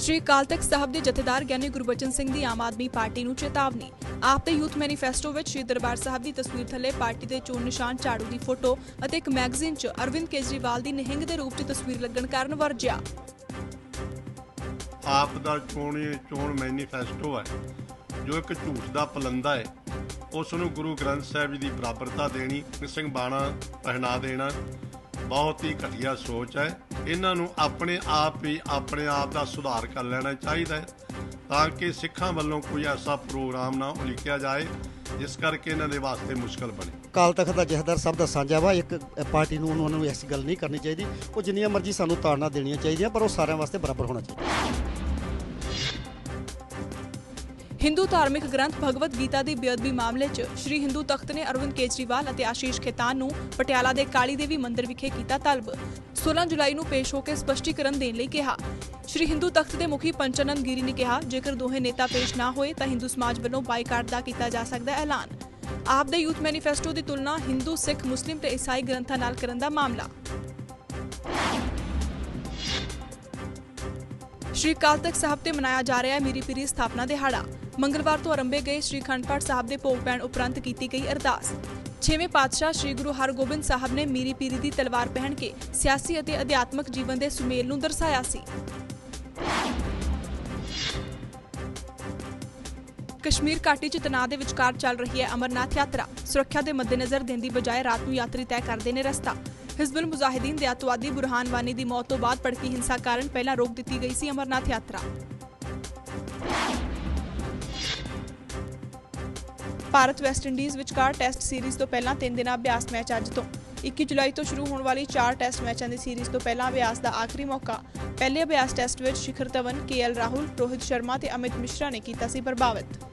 ਸ਼੍ਰੀ ਅਕਾਲ ਤਖਤ ਸਾਹਿਬ ਦੇ ਜਥੇਦਾਰ ਗਿਆਨੀ ਗੁਰਬਚਨ ਸਿੰਘ ਦੀ ਆਮ ਆਦਮੀ ਪਾਰਟੀ ਨੂੰ ਚੇਤਾਵਨੀ। ਆਪ ਦੇ ਯੂਥ ਮੈਨੀਫੈਸਟੋ ਵਿੱਚ ਸ਼੍ਰੀ ਦਰਬਾਰ ਸਾਹਿਬ ਦੀ ਤਸਵੀਰ ਥੱਲੇ ਪਾਰਟੀ ਦੇ ਚੋਣ ਨਿਸ਼ਾਨ ਝਾੜੂ ਦੀ ਫੋਟੋ ਅਤੇ ਇੱਕ ਮੈਗਜ਼ੀਨ 'ਚ ਅਰਵਿੰਦ ਕੇਜਰੀਵਾਲ ਦੀ ਨਿਹੰਗ ਦੇ ਰੂਪ 'ਚ ਤਸਵੀਰ ਲੱਗਣ ਕਾਰਨ ਵਰਜਿਆ। ਆਪ ਦਾ ਚੋਣੀ ਚੋਣ ਮੈਨੀਫੈਸਟੋ ਹੈ। ਜੋ ਇੱਕ ਝੂਠ ਦਾ ਪਲੰਦਾ ਹੈ, ਉਸ ਨੂੰ ਗੁਰੂ ਗ੍ਰੰਥ ਸਾਹਿਬ ਜੀ ਦੀ ਬਰਾਬਰਤਾ ਦੇਣੀ, ਸਿੰਘ ਬਾਣਾ ਪਹਿਨਾ ਦੇਣਾ, ਬਹੁਤ ਹੀ ਘਟੀਆ ਸੋਚ ਹੈ। ਇਹਨਾਂ ਨੂੰ ਆਪਣੇ ਆਪ ਹੀ ਆਪਣੇ ਆਪ ਦਾ ਸੁਧਾਰ ਕਰ ਲੈਣਾ ਚਾਹੀਦਾ ਹੈ ਤਾਂ ਕਿ ਸਿੱਖਾਂ ਵੱਲੋਂ ਕੋਈ ਐਸਾ ਪ੍ਰੋਗਰਾਮ ਨਾ ਉਲੀਕਿਆ ਜਾਏ, ਜਿਸ ਕਰਕੇ ਇਹਨਾਂ ਦੇ ਵਾਸਤੇ ਮੁਸ਼ਕਲ ਬਣੇ। ਕਾਲ ਤਖਤ ਦਾ ਜਥੇਦਾਰ ਸਭ ਦਾ ਸਾਂਝਾ ਵਾ, ਇੱਕ ਪਾਰਟੀ ਨੂੰ ਉਹਨਾਂ ਨੂੰ ਐਸੀ ਗੱਲ ਨਹੀਂ ਕਰਨੀ ਚਾਹੀਦੀ, ਉਹ ਜਿੰਨੀਆਂ ਮਰਜ਼ੀ ਸਾਨੂੰ ਤਾੜਨਾ ਦੇਣੀਆਂ ਚਾਹੀਦੀਆਂ, ਪਰ ਉਹ ਸਾਰਿਆਂ ਵਾਸਤੇ ਬਰਾਬਰ ਹੋਣਾ ਚਾਹੀਦਾ। ਹਿੰਦੂ ਧਾਰਮਿਕ ਗ੍ਰੰਥ ਭਗਵਦ ਗੀਤਾ ਦੀ ਬੇਅਦਬੀ ਮਾਮਲੇ 'ਚ ਸ਼੍ਰੀ ਹਿੰਦੂ ਤਖਤ ਨੇ ਅਰਵਿੰਦ ਕੇਜਰੀਵਾਲ ਅਤੇ ਆਸ਼ੀਸ਼ ਖੇਤਾਨ ਨੂੰ ਪਟਿਆਲਾ ਦੇ ਕਾਲੀ ਦੇਵੀ ਮੰਦਿਰ ਵਿਖੇ ਕੀਤਾ ਤਲਬ। 16 ਜੁਲਾਈ ਨੂੰ ਪੇਸ਼ ਹੋ ਕੇ ਸਪਸ਼ਟੀਕਰਨ ਦੇਣ ਲਈ ਕਿਹਾ। ਸ਼੍ਰੀ ਹਿੰਦੂ ਤਖਤ ਦੇ ਮੁਖੀ ਪੰਚਨੰਦ ਗਿਰੀ ਨੇ ਕਿਹਾ, ਜੇਕਰ ਦੋਹੇ ਨੇਤਾ ਪੇਸ਼ ਨਾ ਹੋਏ ਤਾਂ ਹਿੰਦੂ ਸਮਾਜ ਵੱਲੋਂ ਬਾਈਕਾਟ ਦਾ ਕੀਤਾ ਜਾ ਸਕਦਾ ਐਲਾਨ। ਆਪ ਦੇ ਯੂਥ ਮੈਨੀਫੈਸਟੋ ਦੀ ਤੁਲਨਾ ਹਿੰਦੂ, ਸਿੱਖ, ਮੁਸਲਿਮ ਤੇ ਈਸਾਈ ਗ੍ਰੰਥਾਂ ਨਾਲ ਕਰਨ ਦਾ ਮਾਮਲਾ। ਸ਼੍ਰੀ ਅਕਾਲ ਤਖਤ ਸਾਹਿਬ ਤੇ ਮਨਾਇਆ ਜਾ ਰਿਹਾ ਹੈ ਮੀਰੀ ਪੀਰੀ ਸਥਾਪਨਾ ਦਿਹਾੜਾ। ਮੰਗਲਵਾਰ ਤੋਂ ਆਰੰਭੇ ਗਏ ਸ਼੍ਰੀ ਅਖੰਡ ਪਾਠ ਸਾਹਿਬ ਦੇ ਭੋਗ ਪੈਣ ਉਪਰੰਤ ਕੀਤੀ ਗਈ ਅਰਦਾਸ। ਛੇਵੇਂ ਪਾਤਸ਼ਾਹ ਸ਼੍ਰੀ ਗੁਰੂ ਹਰਗੋਬਿੰਦ ਸਾਹਿਬ ਨੇ ਮੀਰੀ ਪੀਰੀ ਦੀ ਤਲਵਾਰ ਪਹਿਨ ਕੇ ਸਿਆਸੀ ਅਤੇ ਅਧਿਆਤਮਕ ਜੀਵਨ ਦੇ ਸੁਮੇਲ ਨੂੰ ਦਰਸਾਇਆ ਸੀ। ਕਸ਼ਮੀਰ ਘਾਟੀ 'ਚ ਤਣਾਅ ਦੇ ਵਿਚਕਾਰ ਚੱਲ ਰਹੀ ਹੈ ਅਮਰਨਾਥ ਯਾਤਰਾ। ਸੁਰੱਖਿਆ ਦੇ ਮੱਦੇਨਜ਼ਰ ਦਿਨ ਦੀ ਬਜਾਏ ਰਾਤ ਨੂੰ ਯਾਤਰੀ ਤੈਅ ਕਰਦੇ ਨੇ ਰਸਤਾ। ਹਿਜ਼ਬੁਲ ਮੁਜਾਹਿਦੀਨ ਦੇ ਅੱਤਵਾਦੀ ਬੁਰਹਾਨ ਵਾਨੀ ਦੀ ਮੌਤ ਤੋਂ ਬਾਅਦ ਭੜਕੀ ਹਿੰਸਾ ਕਾਰਨ ਪਹਿਲਾਂ ਰੋਕ ਦਿੱਤੀ ਗਈ ਸੀ ਅਮਰਨਾਥ ਯਾਤਰਾ। ਭਾਰਤ ਵੈਸਟ ਇੰਡੀਜ਼ ਵਿਚਕਾਰ ਟੈਸਟ ਸੀਰੀਜ਼ ਤੋਂ ਪਹਿਲਾਂ 3 ਦਿਨਾਂ ਅਭਿਆਸ ਮੈਚ ਅੱਜ ਤੋਂ। 21 ਜੁਲਾਈ ਤੋਂ ਸ਼ੁਰੂ ਹੋਣ ਵਾਲੀ 4 ਟੈਸਟ ਮੈਚਾਂ ਦੀ ਸੀਰੀਜ਼ ਤੋਂ ਪਹਿਲਾਂ ਅਭਿਆਸ ਦਾ ਆਖਰੀ ਮੌਕਾ। ਪਹਿਲੇ ਅਭਿਆਸ ਟੈਸਟ ਵਿੱਚ ਸ਼ਿਖਰ ਧਵਨ ਕੇਐਲ ਰਾਹੁਲ, ਰੋਹਿਤ ਸ਼ਰਮਾ ਤੇ ਅਮਿਤ ਮਿਸ਼ਰਾ ਨੇ ਕੀਤਾ ਸੀ ਪ੍ਰਭਾਵਿਤ।